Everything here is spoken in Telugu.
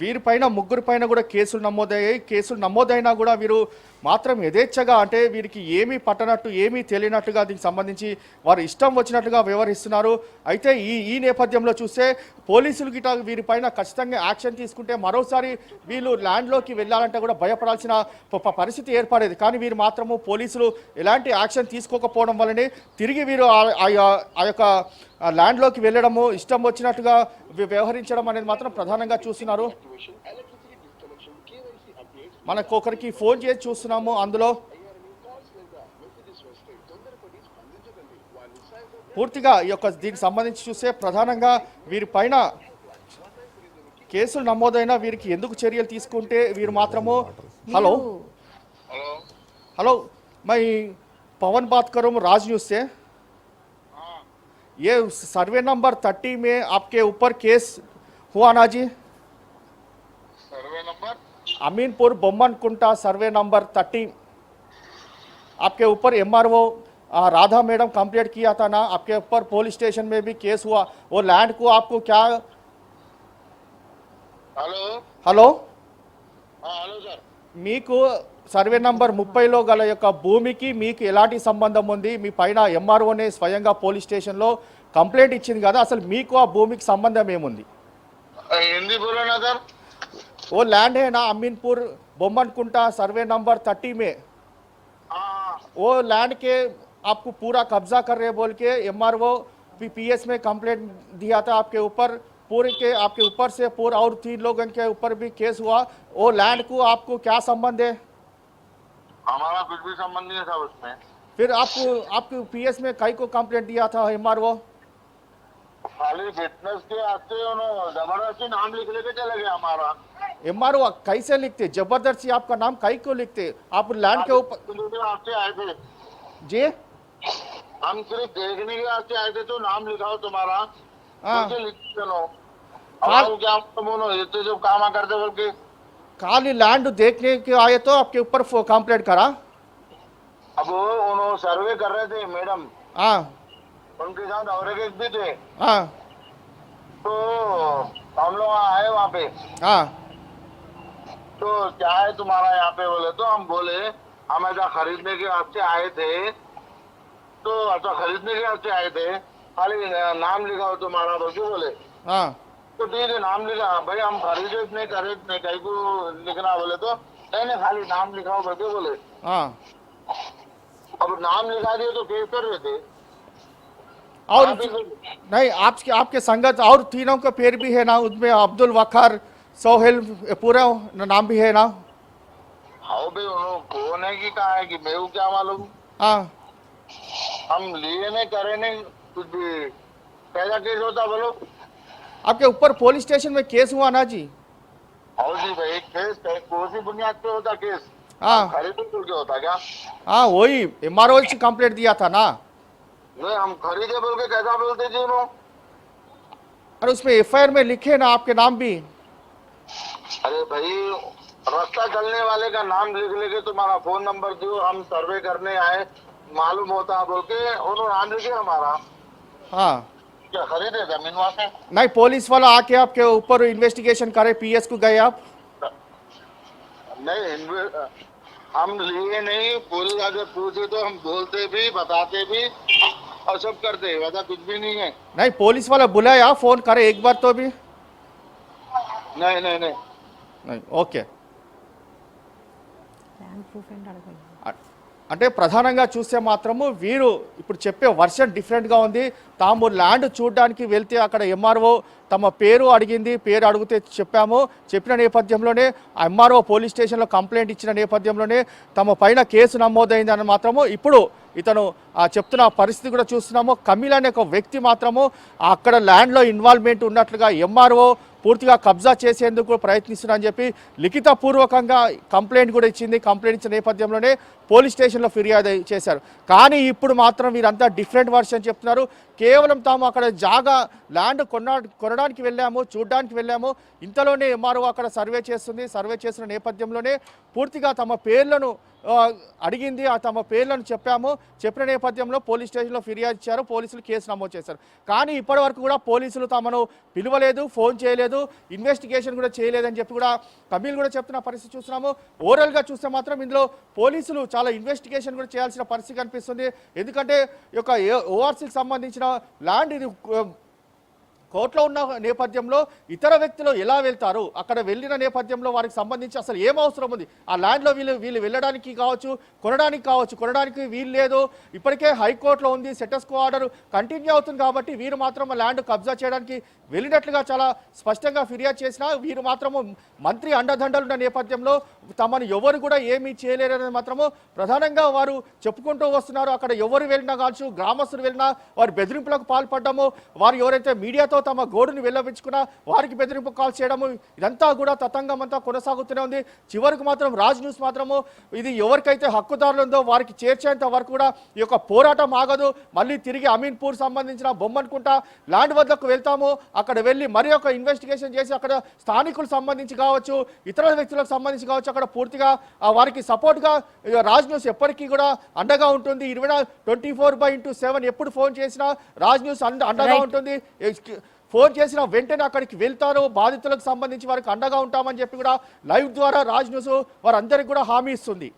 వీరిపైన ముగ్గురు పైన కూడా కేసులు నమోదయ్యాయి. కేసులు నమోదైనా కూడా వీరు మాత్రం యథేచ్ఛగా అంటే వీరికి ఏమీ పట్టనట్టు ఏమీ తెలియనట్టుగా దీనికి సంబంధించి వారు ఇష్టం వచ్చినట్టుగా వ్యవహరిస్తున్నారు. అయితే ఈ ఈ నేపథ్యంలో చూస్తే పోలీసులు గిట వీరిపైన ఖచ్చితంగా యాక్షన్ తీసుకుంటే మరోసారి వీళ్ళు ల్యాండ్లోకి వెళ్ళాలంటే కూడా భయపడాల్సిన ప- పరిస్థితి ఏర్పడేది. కానీ వీరు మాత్రము పోలీసులు ఎలాంటి యాక్షన్ తీసుకోకపోవడం వల్లనే తిరిగి వీరు ఆ- ఆ- ఆ యొక్క ల్యాండ్లోకి వెళ్ళడము ఇష్టం వచ్చినట్టుగా వ్యవహరించడం అనేది మాత్రం ప్రధానంగా చూస్తున్నారు మనకు ఒకరికి ఫోన్ చేసి చూస్తున్నాము అందులో. పూర్తిగా ఈ యొక్క దీనికి సంబంధించి చూస్తే ప్రధానంగా వీరి పైన కేసులు నమోదైన వీరికి ఎందుకు చర్యలు తీసుకుంటే వీరు మాత్రము హలో? హలో? మై పవన్ బాత్కరం రాజ్ న్యూస్తే ये सर्वे नंबर थर्टी में आपके ऊपर केस हुआ ना जी? Survey number? Aminpur Boman Kunta survey number thirty. आपके ऊपर M R O Radha madam complaint किया था ना आपके ऊपर पुलिस स्टेशन में भी केस हुआ। वो लैंड को आपको क्या हेलो? హలో हाँ हेलो सर। మీకు సర్వే నంబర్ ముప్పైలో గల యొక్క భూమికి మీకు ఎలాంటి సంబంధం ఉంది మీ పైన ఎంఆర్ఓనే స్వయంగా పోలీస్ స్టేషన్లో కంప్లైంట్ ఇచ్చింది కదా అసలు మీకు ఆ భూమికి సంబంధం ఏముంది हिंदी बोलो ना सर वो लैंड है ना Aminpur Bomankunta survey number thirty में हाँ हाँ वो लैंड के आपको पूरा कब्जा कर रहे बोल के एम आर ओ पीएस में कंप्लेंट दिया था आपके ऊपर पूरे के आपके ऊपर से पूरा और तीन लोगों के ऊपर भी केस हुआ। वो लैंड को आपको क्या संबंध है? हमारा कुछ भी संबंध नहीं है उसमें। फिर आपको आपको पीएस में कई को कंप्लेंट दिया था आर ओ खाली फिटनेस के आते ज़बरदस्ती नाम लिख लेके चले गए हमारा। एम आर कैसे लिखते? ज़बरदस्ती आपका नाम कई को लिखते? आप लैंड के ऊपर वास्ते आए थे। जी? हम सिर्फ़ देखने के वास्ते आए थे तो नाम लिखाओ तुम्हारा। हाँ। चलो। तो जो काम करते बोल के खाली लैंड देखने के आए तो आपके ऊपर कंप्लेंट करा। अब उन्होंने सर्वे कर रहे थे मैडम हाँ। उनके साथ और एक भी थे। हाँ। तो हम लोग आए वहाँ पे। हाँ। तो क्या है तुम्हारा यहाँ पे बोले? तो हम बोले हम ऐसा खरीदने के वास्ते आए थे। तो ऐसा खरीदने के वास्ते आए थे। खाली नाम लिखाओ तुम्हारा बोल के बोले। हाँ। तो ठीक है नाम लिखा भाई हम खरीदे नहीं करे नहीं कहीं को लिखना बोले तो नहीं नहीं खाली नाम लिखाओ बोल के बोले। हाँ। अब नाम लिखा दिए तो केस कर रहे थे। और नहीं आपके आपके संगत और तीनों का पेर भी है ना उसमें अब्दुल वकार सोहेल पूरा नाम भी है ना? आओ भाई कौन है कि कहा है कि मैं हूँ क्या मालूम? हाँ। हम लिए नहीं करे नहीं कुछ भी। कैसा केस होता बोलो। आपके ऊपर पुलिस स्टेशन में केस हुआ ना जी? और जी भाई केस कौन बुनियाद पे होता केस हाँ। के होता क्या? हाँ वही एम आर से कंप्लेंट दिया था ना। नहीं हम खरीदे बोल के कैसा बोलते जी उन्होंने और उसमें एफ़ में लिखे ना आपके नाम भी। अरे भाई रास्ता चलने वाले का नाम लिख लेके तुम्हारा फ़ोन नंबर दो हम सर्वे करने आए मालूम होता बोल के उन्होंने नाम लिखे हमारा। हाँ। क्या खरीदे ज़मीन वहाँ से नहीं पुलिस वाला आके आपके ऊपर इन्वेस्टिगेशन करे पीएस को गए आप? नहीं हम लिए नहीं पुलिस आगे पूछे तो हम बोलते भी बताते भी और सब करते वैसा कुछ भी नहीं है। नहीं पुलिस वाला बुलाया फ़ोन करे एक बार तो भी। नहीं नहीं नहीं। नहीं ఓకే అంటే ప్రధానంగా చూస్తే మాత్రము వీరు ఇప్పుడు చెప్పే వర్షన్ డిఫరెంట్గా ఉంది. తాము ల్యాండ్ చూడడానికి వెళ్తే అక్కడ ఎంఆర్ఓ తమ పేరు అడిగింది పేరు అడిగితే చెప్పాము. చెప్పిన నేపథ్యంలోనే ఆ ఎంఆర్ఓ పోలీస్ స్టేషన్లో కంప్లైంట్ ఇచ్చిన నేపథ్యంలోనే తమ పైన కేసు నమోదైందని మాత్రము ఇప్పుడు ఇతను ఆ, చెప్తున్న పరిస్థితి కూడా చూస్తున్నాము. కమిల్ అనే ఒక వ్యక్తి మాత్రము అక్కడ ల్యాండ్లో ఇన్వాల్వ్మెంట్ ఉన్నట్లుగా ఎంఆర్ఓ పూర్తిగా కబ్జా చేసేందుకు ప్రయత్నిస్తున్నారని చెప్పి లిఖితపూర్వకంగా కంప్లైంట్ కూడా ఇచ్చింది. కంప్లైంట్ ఇచ్చిన నేపథ్యంలోనే పోలీస్ స్టేషన్లో ఫిర్యాదు చేశారు. కానీ ఇప్పుడు మాత్రం వీరంతా డిఫరెంట్ వర్షన్ చెప్తున్నారు. కేవలం తాము అక్కడ జాగా ల్యాండ్ కొన కొనడానికి వెళ్ళాము చూడడానికి వెళ్ళాము. ఇంతలోనే ఎంఆర్ఓ అక్కడ సర్వే చేస్తుంది. సర్వే చేసిన నేపథ్యంలోనే పూర్తిగా తమ పేర్లను అడిగింది ఆ తమ పేర్లను చెప్పాము. చెప్పిన నేపథ్యంలో పోలీస్ స్టేషన్లో ఫిర్యాదు ఇచ్చారు. పోలీసులు కేసు నమోదు చేశారు. కానీ ఇప్పటి వరకు కూడా పోలీసులు తమను పిలవలేదు ఫోన్ చేయలేదు ఇన్వెస్టిగేషన్ కూడా చేయలేదని చెప్పి కూడా కమీల్ కూడా చెప్తున్న పరిస్థితి చూస్తున్నాము. ఓవరాల్గా చూస్తే మాత్రం ఇందులో పోలీసులు చాలా ఇన్వెస్టిగేషన్ కూడా చేయాల్సిన పరిస్థితి కనిపిస్తుంది. ఎందుకంటే ఈ యొక్క ఓఆర్సీకి సంబంధించిన ల్యాండ్ ఇది కోర్టులో ఉన్న నేపథ్యంలో ఇతర వ్యక్తులు ఎలా వెళ్తారు? అక్కడ వెళ్ళిన నేపథ్యంలో వారికి సంబంధించి అసలు ఏం అవసరం ఉంది? ఆ ల్యాండ్లో వీళ్ళు వీళ్ళు వెళ్ళడానికి కావచ్చు కొనడానికి కావచ్చు కొనడానికి వీలు లేదు. ఇప్పటికే హైకోర్టులో ఉంది సెటస్కో ఆర్డర్ కంటిన్యూ అవుతుంది కాబట్టి వీరు మాత్రం ల్యాండ్ కబ్జా చేయడానికి వెళ్ళినట్లుగా చాలా స్పష్టంగా ఫిర్యాదు చేసినా వీరు మాత్రము మంత్రి అండదండలు ఉన్న నేపథ్యంలో తమను ఎవరు కూడా ఏమీ చేయలేరని మాత్రము ప్రధానంగా వారు చెప్పుకుంటూ వస్తున్నారు. అక్కడ ఎవరు వెళ్ళినా కావచ్చు గ్రామస్తులు వెళ్ళినా వారు బెదిరింపులకు పాల్పడ్డము. వారు ఎవరైతే మీడియాతో తమ గోడుని వెళ్ళవించుకున్నా వారికి బెదిరింపు కాల్ చేయడము ఇదంతా కూడా తతంగం అంతా కొనసాగుతూనే ఉంది. చివరికి మాత్రం రాజ్ న్యూస్ మాత్రము ఇది ఎవరికైతే హక్కుదారులు ఉందో వారికి చేర్చేంత వరకు కూడా ఈ యొక్క పోరాటం ఆగదు. మళ్ళీ తిరిగి అమీన్పూర్ సంబంధించిన బొమ్మనుకుంటా ల్యాండ్ వద్దకు వెళ్తాము. అక్కడ వెళ్ళి మరి ఒక ఇన్వెస్టిగేషన్ చేసి అక్కడ స్థానికులకు సంబంధించి కావచ్చు ఇతర వ్యక్తులకు సంబంధించి కావచ్చు అక్కడ పూర్తిగా వారికి సపోర్ట్గా రాజ్ న్యూస్ ఎప్పటికీ కూడా అండగా ఉంటుంది. ఇరవై twenty four by into seven ఎప్పుడు ఫోన్ చేసినా రాజ్ న్యూస్ అండ అండగా. ఉంటుంది. ఫోన్ చేసిన వెంటనే అక్కడికి వెళ్తారు. బాధితులకు సంబంధించి వారికి అండగా ఉంటామని చెప్పి కూడా లైవ్ ద్వారా రాజ్ న్యూస్ వారందరికీ కూడా హామీ ఇస్తుంది.